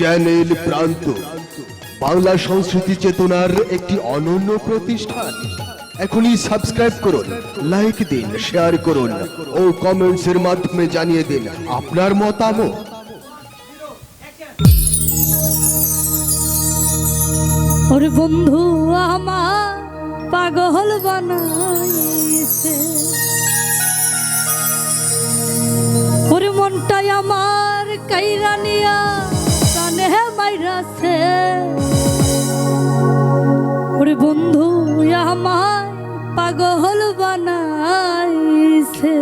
Channel প্রান্ত। বাংলা সংস্কৃতি চেতনার একটি অনন্য প্রতিষ্ঠান। এখনই সাবস্ক্রাইব করুন লাইক দিন শেয়ার করুন ও কমেন্টসের মাধ্যমে জানিয়ে দিন আপনার মতামত। ওর বন্ধু আমার পাগল বানাইছে। ওর মনটাই আমার কাইরানিয়া মাইরাছে ওরে বন্ধু আমায় পাগল বানাইছে।